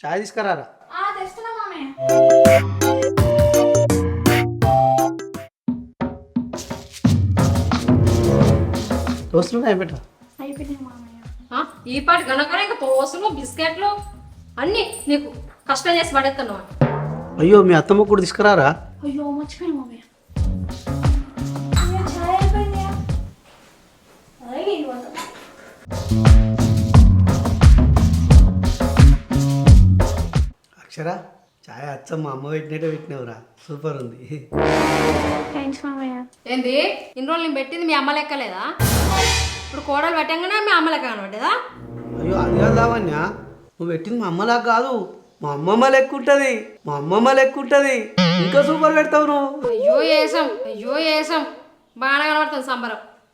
చాయ్ తీసుకురారా? ఆ దోస్తులు ఈ పాటి గనకనే ఇంకా పోసులు బిస్కెట్లు అన్నీ నీకు కష్టం చేసి పడేస్తున్నావు అయ్యో మీ అత్తమ్మ కూడా తీసుకురారా? అయ్యో మర్చిపోయాను మామయ్య. అయ్యో, చాయ్ అయిపోయింది. అలాగే ఇవ్వదు అక్షర చాయ్ అచ్చమ్మ అమ్మ పెట్టినట్టే పెట్టినవురా. సూపర్ ఉంది. థ్యాంక్స్ మామయ్య. ఏంది? ఇన్ని రోజులు నేను పెట్టింది మీ అమ్మ లెక్కలేదా? ఇప్పుడు కోడలు పెట్టంగానే మీ అమ్మ లెక్క కనబడ్డదా అయ్యో అది కాదు లావణ్య. నువ్వు పెట్టింది మా అమ్మలా కాదు. మా అమ్మమ్మ లెక్క ఉంటుంది మా అమ్మమ్మ లెక్క ఉంటుంది ఇంకా సూపర్ పెడతావు నువ్వు. అయ్యో ఏసం. అయ్యో ఏసం. బాగా కనబడుతుంది సంబరం.